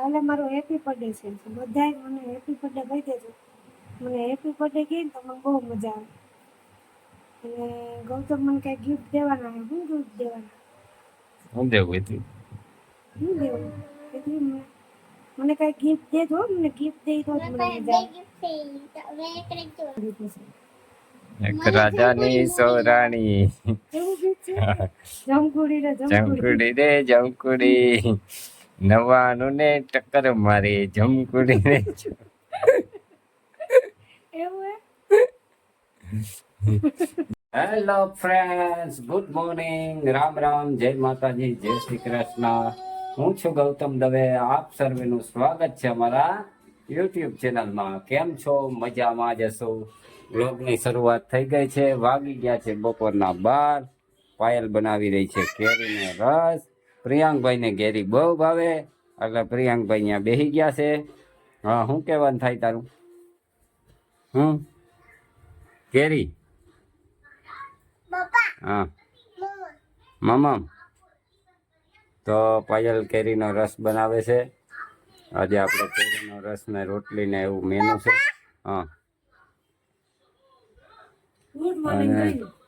કાલે મારો happy birthday છે. બધાએ મને હેપી બર્થડે કહી દેજો. મને હેપી બર્થડે કહે ને તો મને બહુ મજા આવે. અને ગૌતમ મને કાંઈ ગિફ્ટ દેવાના છે શું ગિફ્ટ દેવાના? હું દેવું હતું શું દેવું? મને મને કાંઈ ગિફ્ટ દેજો હો, મને ગિફ્ટ દઈ તો મને મજા આવે. રાજાની સોરાણી. એવું ગીત છે જમકુડી રે જમકુડી જમકુડી રે જમકુડી નવાનું ને ટક્કર મારી જમકુડી ને hello friends good morning Ram Ram. જય માતાજી. જય શ્રી કૃષ્ણ. હું છું ગૌતમ દવે. આપ સર્વેનું સ્વાગત છે અમારા યુટ્યુબ ચેનલમાં. કેમ છો? મજામાં જ હશો? બ્લોગની શરૂઆત થઈ ગઈ છે. વાગી ગયા છે બપોરના બાર. પાયલ બનાવી રહી છે કેરીનો રસ. પ્રિયાંકભાઈને કેરી બહુ ભાવે. એટલે પ્રિયાંકભાઈ અહીંયા બેસી ગયા છે. હા શું કહેવાનું થાય તારું? હમ? કેરી હા. મમમ. તો પાયલ કેરીનો રસ બનાવે છે. આજે આપણે કેરીનો રસ ને રોટલી ને એવું મેનુ છે. હા. મોર્નિંગ અને-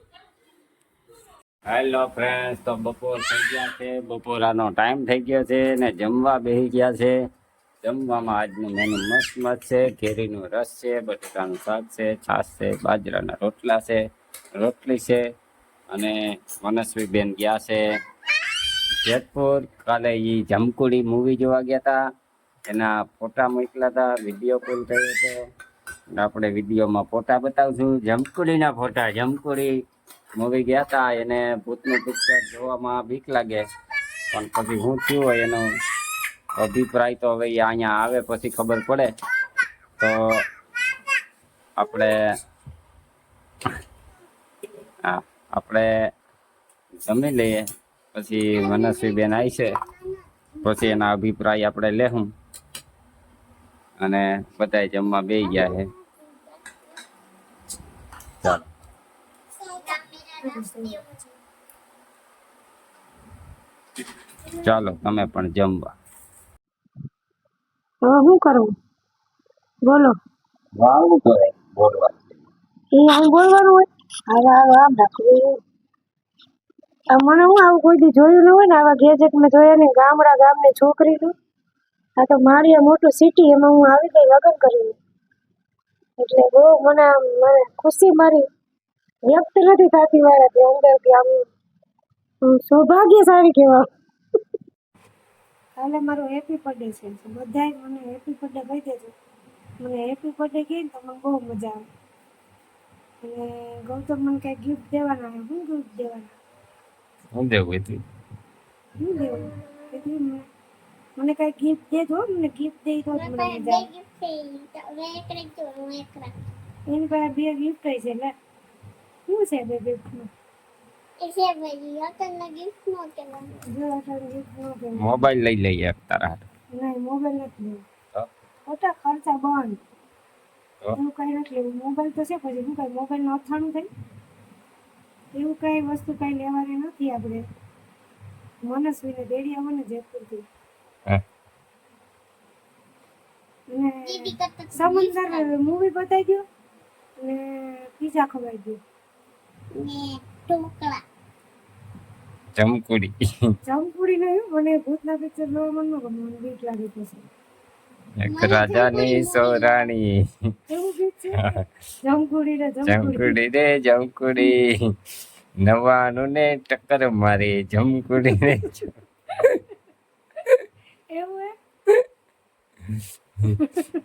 હેલો ફ્રેન્ડ્સ તો બપોર થઈ ગયા છે. બપોરાનો ટાઈમ થઈ ગયો છે ને જમવા બેસી ગયા છે. જમવામાં આજનું મેનુ મસ્ત મસ્ત છે. કેરીનો રસ છે બટેટાનું શાક છે, છાશ છે, બાજરાના રોટલા છે, રોટલી છે અને મનસ્વીબેન ગયા છે. જેતપુર કાલે એ જમકુડી મૂવી જોવા ગયા હતા એના ફોટા મોકલ્યા હતા વીડિયો કોલ થયો હતો આપણે વિડીયોમાં ફોટા બતાવશું. જમકુડીના ફોટા, જમકુડી મૂવી ગયા હતા એને ભૂતનું પિક્ચર જોવામાં બીક લાગે. પણ પછી હું થયું હોય એનો અભિપ્રાય તો હવે અહીંયા આવે પછી ખબર પડે. તો આપણે આપણે જમી લઈએ. પછી મનસ્વીબેન આવી છે. પછી એના અભિપ્રાય આપણે લેહું. અને બધાય જમવા બે ગયા છે ચાલો તમે પણ જમવા. હવે શું કરવું બોલો. વાવું કરે. બોલવા. એ આમ બોલવાનું હોય? હવે હવે આમ રાખવું આ મને હું આવું કોઈ દી જોયું ન હોય ને આવા ગેજેટ મેં જોયા ને ગામડા ગામની છોકરી છું આ તો મારી આ મોટું સિટી એમાં હું આવી ગઈ લગ્ન કરી એટલે બહુ મને આમ મને ખુશી મારી. વ્યક્ત નથી થતી મારાથી અંદરથી આમ સૌભાગ્યશાળી કહેવાય. કાલે મારો હેપી બર્થડે છે તો મને હેપી બર્થડે કહી દેજો. મને હેપી બર્થડે કહે તો મને બહુ મજા આવે. અને ગૌતમ મને કઈ ગિફ્ટ દેવાના હું શું ગિફ્ટ દેવાના? હું દેવું હતું હું દેવું? કીધું મને કઈ ગિફ્ટ દેજો મને ગિફ્ટ દઈ તો મને મજા આવે. એની પાસે બે ગિફ્ટ છે એટલે શું છે બે ગિફ્ટમાં જો અટાણે ગિફ્ટ ન કે મોબાઈલ લઈ લઈએ તારા હાથે. નહીં મોબાઈલ નથી લેવો? ખોટા ખર્ચા બંધ? એવું કઈ નથી લેવું. મોબાઈલ તો છે પછી શું કઈ? મોબાઈલનું અથાણું થાય એવું કઈ વસ્તુ કઈ લેવાની નથી આપણે. મનસ્વીને દેડી આવવાને જેતપુરથી હે? અને સમંદર મૂવી બતાવી દો અને પીઝા ખવાઈ દો જમકુડી જમપુડી નહીં મને ભૂતના પિક્ચર જોવા મન ન ગમે મને બીક લાગે પછી એક રાજાની સોરાણી. એવું જમકુડી રે જમકુડી જમકુડી રે જમકુડી નવાનું ને ટક્કર મારી જમકુડી ને એવું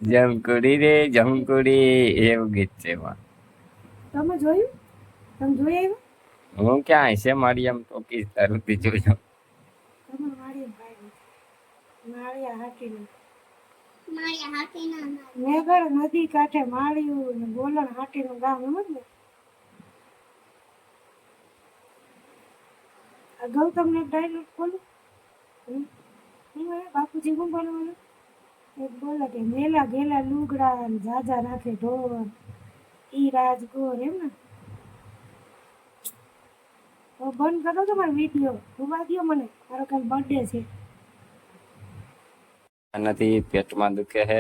જમકુડી રે જમકુડી એવું ગીત છે એમાં. તમે જોયું? તમે જોઈ આવ્યા? હું ક્યાં છે મારી એમ તો કી તારુંથી જોજો તમે મારી ભાઈ માળિયા હાટીનું મેઘડ નદી કાંઠે માળિયું ને બોલણ હાટીનું ગામ એમ જ ને? આ ગૌતમ ને ડાયલોગ બોલું? હું હે બાપુજી શું બોલવાનું એક બોલે કે મેલા ગેલા લુગડા ને જાજા રાખે ઢોર. ઈ રાજગોર એમ ને? તો બંધ કરો તમારો વીડિયો? ઊભા દો મને. મારો કાલ બર્થડે છે. નથી પેટમાં દુખે છે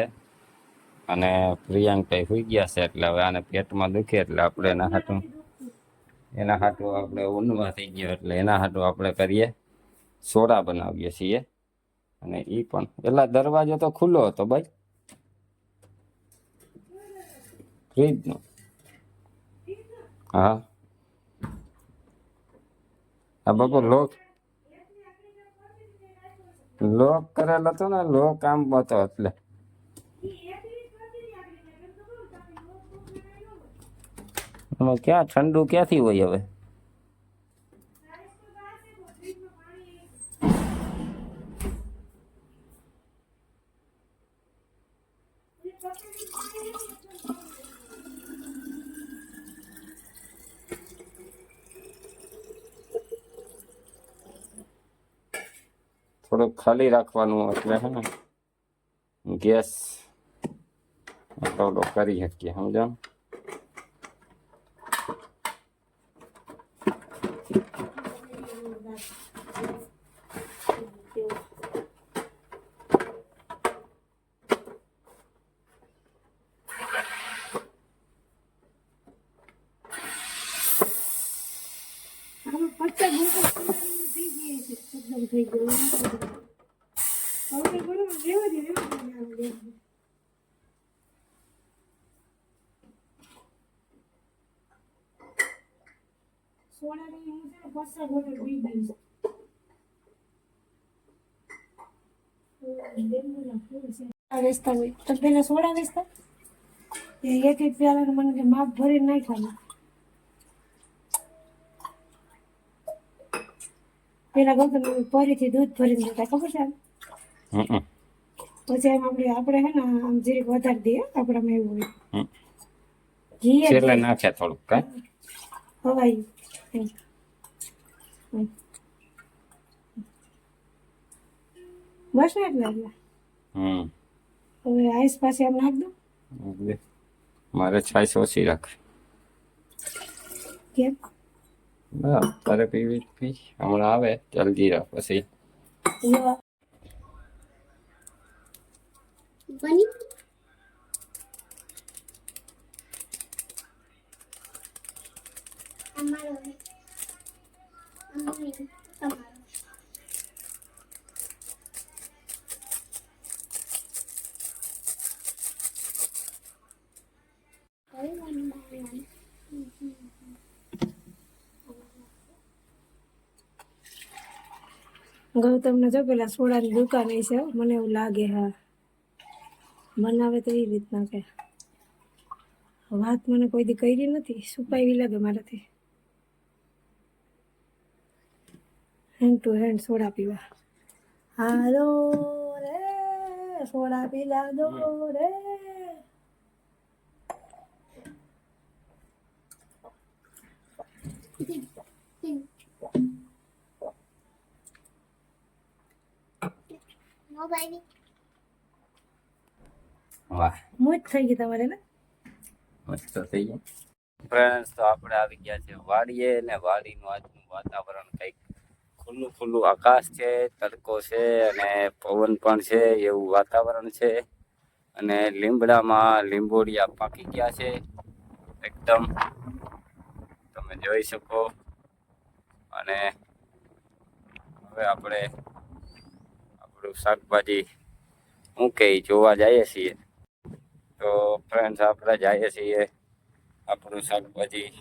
અને પ્રિયાંકભાઈ હોઈ ગયા છે એટલે હવે આને પેટમાં દુખે એટલે આપણે એના હાટું એના હાટું આપણે ઊંઘવા થઈ ગયો એટલે એના હાટું આપણે કરીએ. સોડા બનાવીએ છીએ. અને એ પણ પેલા દરવાજો તો ખુલ્લો હતો ભાઈ. ફ્રીજનો. હા. હા બાપુ લોક લોક કરેલો હતો ને લોક આમ હતો એટલે. ક્યાં ઠંડુ ક્યાંથી હોય હવે? થોડુંક ખાલી રાખવાનું એટલે હે ને ગેસ થોડો કરી શકીએ સમજાણ આમાં પચાસ બોટલ થઈ ગઈ છે એકદમ થઈ ગયું હવે બરોબર રેવા દે રેવા દે આમ દે. સોડાની હું છે ને પચાસ બોટલ પી સોડા વેચતા હોય તો પેલા સોડા વેચતા એક એક પ્યાલા મને કે માપ ભરી નાખવાનું પેલા ગૌતમ પરીથી દૂધ ભરીને દેતા ખબર છે પછી એમ આપણે આપણે હે ને આમ જીરીક વધારી દઈએ આપણામાં એવું હોય. ઘી જ છેલ્લે નાખે થોડુંક. એમ. બસ ને એટલે એટલે હમ. હવે આઈસ પાસે આમ નાખ દો મારે છાશ ઓછી રાખ કેમ? તારે પીવી પી. હમણાં આવે જલ્દી રાખ પછી. બની અમારો હે. અમારો તમારો કઈ વાનું બનાવવાનું? ગૌતમને જો પેલા સોડાની દુકાન છે, મને એવું લાગે હા. બનાવે તો એ રીતના કે વાત મને કોઈ દી કરી નથી છુપાવી લાગે મારાથી. હેન્ડ ટુ હેન્ડ સોડા પીવા. હાલો રે સોડા પીલા દો રે. નો વાહ. મોજ થઈ ગઈ તમારે ને? મસ્ત થઈ ગયું ફ્રેન્ડ્સ તો આપણે આવી ગયા છે વાડીએ ને વાડીનું આજનું વાતાવરણ કંઈક ખુલ્લું ખુલ્લું આકાશ છે, તડકો છે અને પવન પણ છે, એવું વાતાવરણ છે. અને લીમડામાં લીંબોડિયા પાકી ગયા છે. એકદમ તમે જોઈ શકો. અને હવે આપણે આપણું શાકભાજી હું કે જોવા જઈએ છીએ. તો ફ્રેન્ડ્સ આપણે જઈએ છીએ આપણું શાકભાજી.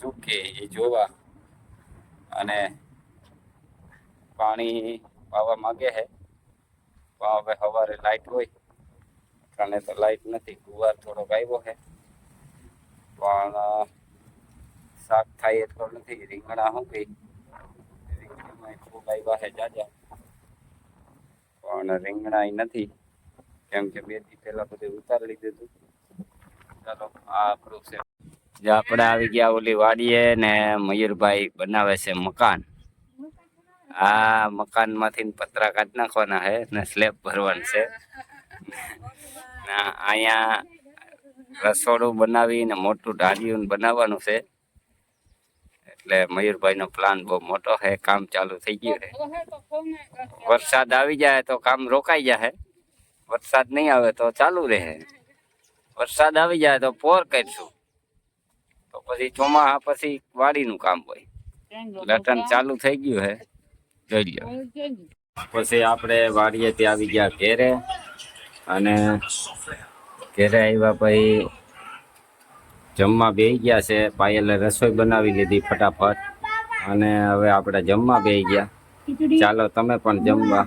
શું કે એ જોવા? અને પાણી પાવા માંગે છે. પણ હવે સવારે લાઈટ હોય. કારણે તો લાઈટ નથી, ગુવાર થોડોક આવ્યો છે. પણ શાક થાય એટલો નથી રીંગણા શું કહી રીંગણામાં ખૂબ આવ્યા છે જાજા. પણ રીંગણા નથી. કેમ કે બેથી પહેલા બધું ઉતારી લીધું ચાલો, આ આપણું છે. આપણે આવી ગયા ઓલી વાડીએ ને મયુરભાઈ બનાવે છે મકાન. આ મકાનમાંથી પતરા કાઢી નાખવાના છે ને સ્લેબ ભરવાનું છે. ને અહીંયા રસોડું બનાવીને મોટું ઢાળિયું બનાવવાનું છે. એટલે મયુરભાઈ નો પ્લાન બહુ મોટો છે કામ ચાલુ થઈ ગયું છે વરસાદ આવી જાય તો કામ રોકાઈ જાય વરસાદ નહીં આવે તો ચાલુ રહે વરસાદ આવી જાય તો પોર કરીશું. તો પછી ચોમાસા પછી વાડીનું કામ હોય. લટન ચાલુ થઈ ગયું છે જોઈ પછી આપણે વાડીએ ત્યાં આવી ગયા ઘેરે અને ઘેરે આવ્યા પછી જમવા બેસી ગયા છે. પાયલે રસોઈ બનાવી લીધી ફટાફટ અને હવે આપણે જમવા બેસી ગયા. ચાલો તમે પણ જમવા.